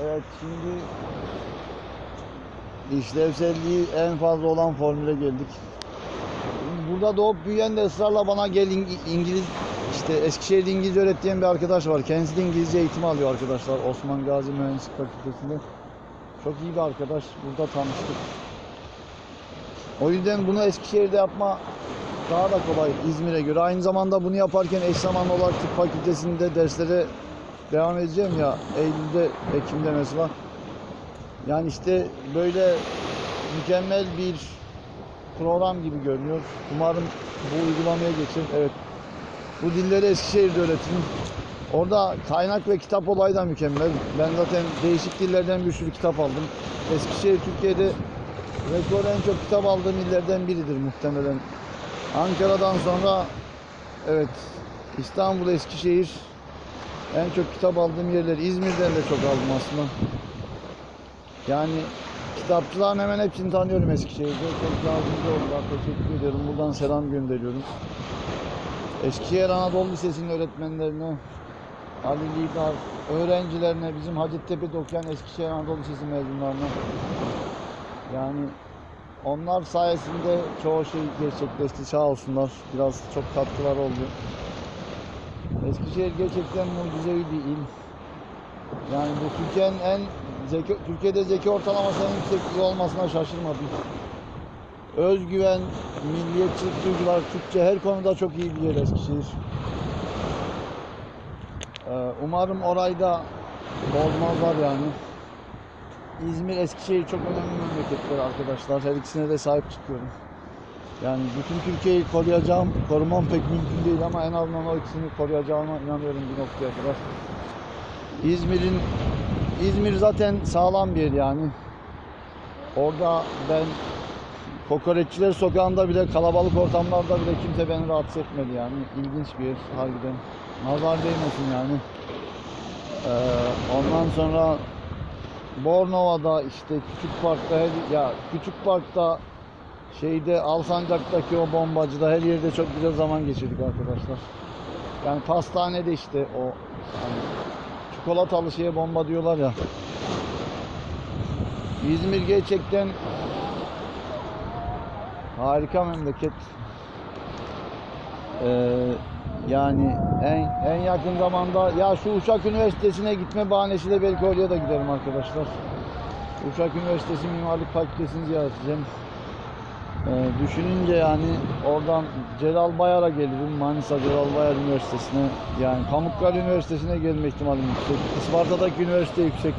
Evet şimdi işlevselliği en fazla olan formüle geldik. Burada doğup büyüyen de ısrarla bana gel İng- İngiliz işte Eskişehir'de İngilizce öğrettiğim bir arkadaş var. Kendisi de İngilizce eğitimi alıyor arkadaşlar Osman Gazi Mühendislik Fakültesi'nde. Çok iyi bir arkadaş. Burada tanıştık. O yüzden bunu Eskişehir'de yapma daha da kolay İzmir'e göre. Aynı zamanda bunu yaparken eş zamanlı olarak tıp fakültesinde derslere devam edeceğim ya Eylül'de, Ekim'de mesela. Yani işte böyle mükemmel bir program gibi görünüyor. Umarım bu uygulamaya geçer. Evet. Bu dilleri Eskişehir'de öğretirim. Orada kaynak ve kitap olayı da mükemmel. Ben zaten değişik dillerden bir sürü kitap aldım. Eskişehir Türkiye'de rekor en çok kitap aldığım illerden biridir muhtemelen. Ankara'dan sonra evet İstanbul, Eskişehir en çok kitap aldığım yerler. İzmir'den de çok aldım aslında. Yani kitapçıların hemen hepsini tanıyorum Eskişehir'de. Çok yardımcı oldular. Teşekkür ediyorum. Buradan selam gönderiyorum. Eskişehir Anadolu Lisesi'nin öğretmenlerine, Ali Lider, öğrencilerine, bizim Hacettepe'de okuyan Eskişehir Anadolu Lisesi mezunlarına. Yani onlar sayesinde çoğu şey gerçekleşti. Sağ olsunlar. Biraz çok katkılar oldu. Eskişehir gerçekten mucizevi bir il. Yani bu Türkiye'nin en zeki, Türkiye'de zeki ortalamasının yüksek olmasına şaşırmadım. Özgüven, milliyetçilik duygular, Türkçe her konuda çok iyi bir yer Eskişehir. Ee, umarım orayı da bozmazlar yani. İzmir, Eskişehir çok önemli memleketler arkadaşlar. Her ikisine de sahip çıkıyorum. Yani bütün Türkiye'yi koruyacağım, korumam pek mümkün değil ama en azından o ikisini koruyacağıma inanıyorum bir noktaya kadar. İzmir'in İzmir zaten sağlam bir yer yani. Orada ben Kokoreççiler sokağında bile kalabalık ortamlarda bile kimse beni rahatsız etmedi yani. İlginç bir yer harbiden. Nazar değmesin yani. Ee, ondan sonra Bornova'da işte Küçük Park'ta ya Küçük Park'ta şeyde Alsancak'taki o bombacıda her yerde çok güzel zaman geçirdik arkadaşlar. Yani pastanede işte o hani çikolatalı şeye bomba diyorlar ya. İzmir gerçekten harika memleket. Ee, yani en en yakın zamanda ya şu Uşak Üniversitesi'ne gitme bahanesiyle belki oraya da giderim arkadaşlar. Uşak Üniversitesi Mimarlık Fakültesini ziyaret edeceğim. Ee, düşününce yani oradan Celal Bayar'a gelirim. Manisa Celal Bayar Üniversitesi'ne yani Pamukkale Üniversitesi'ne gelme ihtimalim yüksek. Isparta'daki üniversite yüksek.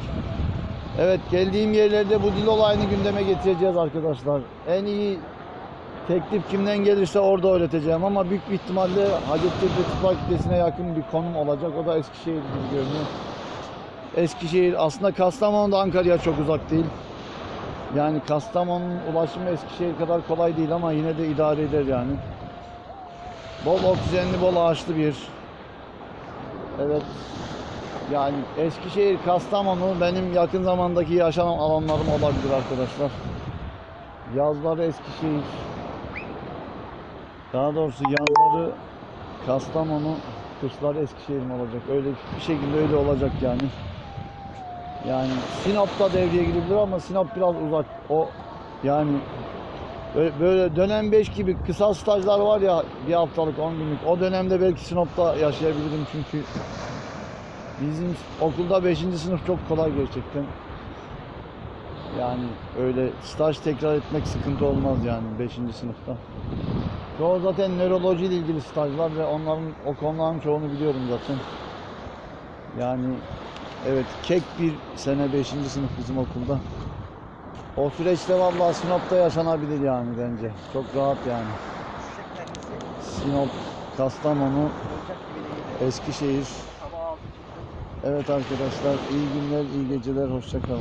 Evet geldiğim yerlerde bu dil olayını gündeme getireceğiz arkadaşlar. En iyi teklif kimden gelirse orada öğreteceğim ama büyük bir ihtimalle Hacettepe Tıp Fakültesi'ne yakın bir konum olacak. O da Eskişehir gibi görünüyor. Eskişehir aslında Kastamonu da Ankara'ya çok uzak değil. Yani Kastamonu'nun ulaşımı Eskişehir kadar kolay değil ama yine de idare eder yani. Bol oksijenli, bol ağaçlı bir. Evet. Yani Eskişehir, Kastamonu benim yakın zamandaki yaşam alanlarım olabilir arkadaşlar. Yazları Eskişehir. Daha doğrusu yazları Kastamonu, kışları Eskişehir olacak? Öyle bir şekilde öyle olacak yani. Yani Sinop'ta devreye girebilir ama Sinop biraz uzak. O yani böyle- böyle dönem 5 gibi kısa stajlar var ya bir haftalık 10 günlük. O dönemde belki Sinop'ta yaşayabilirim çünkü bizim okulda 5. sınıf çok kolay gerçekten. Yani öyle staj tekrar etmek sıkıntı olmaz yani 5. sınıfta. Çoğu zaten nöroloji ile ilgili stajlar ve onların o konuların çoğunu biliyorum zaten. Yani evet kek bir sene 5. sınıf bizim okulda. O süreçte vallahi Sinop'ta yaşanabilir yani bence. Çok rahat yani. Sinop, Kastamonu, Eskişehir. Evet arkadaşlar iyi günler, iyi geceler, hoşça kalın.